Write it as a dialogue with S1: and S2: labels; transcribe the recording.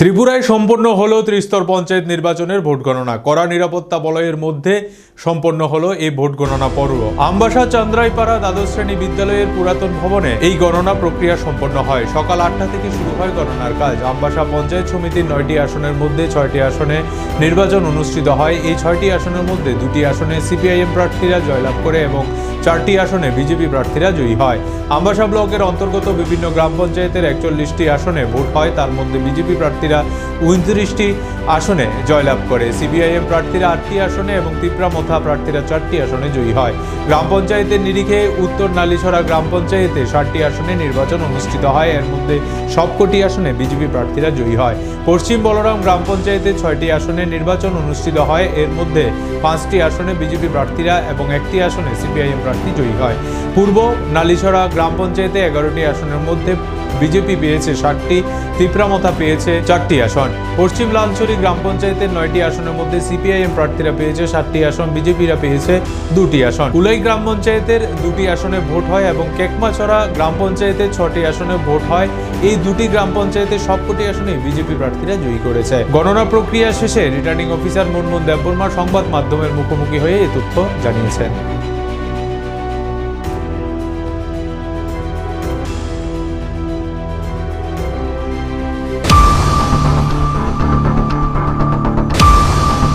S1: ত্রিপুরায় সম্পন্ন হলো ত্রিস্তর পঞ্চায়েত নির্বাচনের ভোট গণনা। কড়া নিরাপত্তা বলয়ের মধ্যে সম্পন্ন হলো এই ভোট গণনা পর্ব। আমবাসা, চান্দ্রাইপাড়া দ্বাদশ শ্রেণি বিদ্যালয়ের পুরাতন ভবনে এই গণনা প্রক্রিয়া সম্পন্ন হয়। সকাল আটটা থেকে শুরু হয় গণনার কাজ। আমবাসা পঞ্চায়েত সমিতির নয়টি আসনের মধ্যে ছয়টি আসনে নির্বাচন অনুষ্ঠিত হয়। এই ছয়টি আসনের মধ্যে দুটি আসনে সিপিআইএম প্রার্থীরা জয়লাভ করে এবং চারটি আসনে বিজেপি প্রার্থীরা জয়ী হয়। আমবাসা ব্লকের অন্তর্গত বিভিন্ন গ্রাম পঞ্চায়েতের একচল্লিশটি আসনে ভোট হয়। তার মধ্যে বিজেপি প্রার্থীরা উনত্রিশটি আসনে জয়লাভ করে। সিপিআইএম প্রার্থীরা আটটি আসনে এবং তিপ্রামথা প্রার্থীরা চারটি আসনে জয়ী হয়। গ্রাম পঞ্চায়েতের নিরিখে উত্তর নালিছড়া গ্রাম পঞ্চায়েতে ষাটটি আসনে নির্বাচন অনুষ্ঠিত হয়। এর মধ্যে সবকটি আসনে বিজেপি প্রার্থীরা জয়ী হয়। পশ্চিম বলরাম গ্রাম পঞ্চায়েতে ছয়টি আসনে নির্বাচন অনুষ্ঠিত হয়। এর মধ্যে পাঁচটি আসনে বিজেপি প্রার্থীরা এবং একটি আসনে সিপিআইএম প্রার্থী জয়ী হয়। পূর্ব নালিছড়া গ্রাম পঞ্চায়েতে এগারোটি আসনের মধ্যে বিজেপি পেয়েছে ষাটটি, তিপ্রামথা পেয়েছে চারটি আসন। পশ্চিম লালছড়ি গ্রাম পঞ্চায়েতের নয়টি আসনের মধ্যে সিপিআইএম প্রার্থীরা পেয়েছে সাতটি আসন, বিজেপিরা পেয়েছে দুটি আসন। উলাই গ্রাম পঞ্চায়েতের দুটি আসনে ভোট হয় এবং কেকমাছড়া গ্রাম পঞ্চায়েতের ছটি আসনে ভোট হয়। এই দুটি গ্রাম পঞ্চায়েতের সবকটি আসনে বিজেপি প্রার্থীরা জয়ী করেছে। গণনা প্রক্রিয়া শেষে রিটার্নিং অফিসার মুনমুন দেববর্মা সংবাদ মাধ্যমের মুখোমুখি হয়ে এই তথ্য জানিয়েছেন।